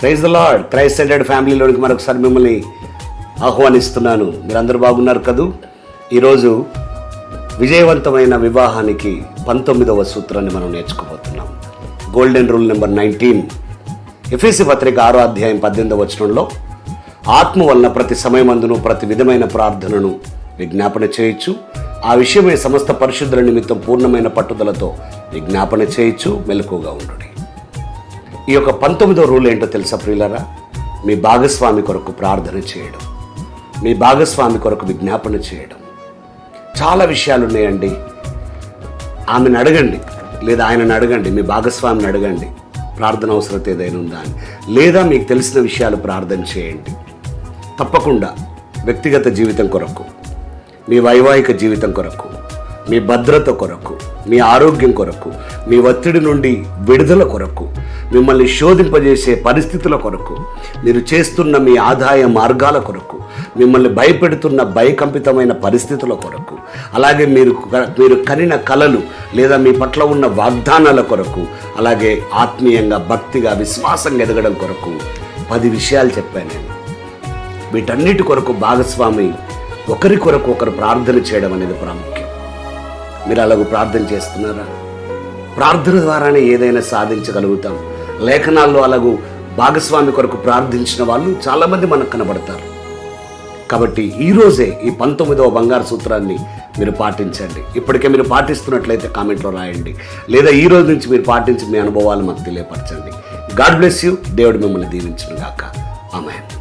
Praise the lord Christ centred ఫ్యామిలీలోనికి మరొకసారి మిమ్మల్ని ఆహ్వానిస్తున్నాను. మీరందరూ బాగున్నారు కదూ? ఈరోజు విజయవంతమైన వివాహానికి పంతొమ్మిదవ సూత్రాన్ని మనం నేర్చుకోబోతున్నాం. Golden rule number nineteen FAC పత్రిక ఆరో అధ్యాయం పద్దెనిమిదవ వచనంలో ఆత్మ వలన ప్రతి సమయమందును ప్రతి విధమైన ప్రార్థనను విజ్ఞాపన చేయొచ్చు ఆ విషయమై సమస్త పరిశుద్ధుల నిమిత్తం పూర్ణమైన పట్టుదలతో విజ్ఞాపన చేయొచ్చు మెలకుగా ఉండు ఈ యొక్క పంతొమ్మిదో రూల్ ఏంటో తెలుసా ప్రియులరా? మీ భాగస్వామి కొరకు ప్రార్థన చేయడం. మీ భాగస్వామి కొరకు విజ్ఞాపన చేయడం. చాలా విషయాలు ఉన్నాయండి. ఆమెను అడగండి. లేదా ఆయనను అడగండి. మీ భాగస్వామిని అడగండి. ప్రార్థన అవసరత ఏదైనా ఉందా అని. లేదా మీకు తెలిసిన విషయాలు ప్రార్థన చేయండి. తప్పకుండా వ్యక్తిగత జీవితం కొరకు మీ వైవాహిక జీవితం కొరకు మీ భద్రత కొరకు మీ ఆరోగ్యం కొరకు మీ ఒత్తిడి నుండి విడుదల కొరకు మిమ్మల్ని శోధింపజేసే పరిస్థితుల కొరకు మీరు చేస్తున్న మీ ఆదాయ మార్గాల కొరకు మిమ్మల్ని భయపెడుతున్న భయకంపితమైన పరిస్థితుల కొరకు అలాగే మీరు మీరు కనిన కలలు లేదా మీ పట్ల ఉన్న వాగ్దానాల కొరకు అలాగే ఆత్మీయంగా భక్తిగా విశ్వాసంగా ఎదగడం కొరకు పది విషయాలు చెప్పాను నేను. వీటన్నిటి కొరకు భాగస్వామి ఒకరి కొరకు ఒకరు ప్రార్థన చేయడం అనేది ప్రాముఖ్యం. మీరు అలాగూ ప్రార్థన చేస్తున్నారా? ప్రార్థన ద్వారానే ఏదైనా సాధించగలుగుతాం. లేఖనాల్లో అలాగూ భాగస్వామి కొరకు ప్రార్థించిన వాళ్ళు చాలామంది మనకు కనబడతారు. కాబట్టి ఈరోజే ఈ పంతొమ్మిదవ బంగారు సూత్రాన్ని మీరు పాటించండి. ఇప్పటికే మీరు పాటిస్తున్నట్లయితే కామెంట్లో రాయండి. లేదా ఈ రోజు నుంచి మీరు పాటించి మీ అనుభవాలు మాకు తెలియపరచండి. God bless you. దేవుడు మిమ్మల్ని దీవించును గాక. ఆమె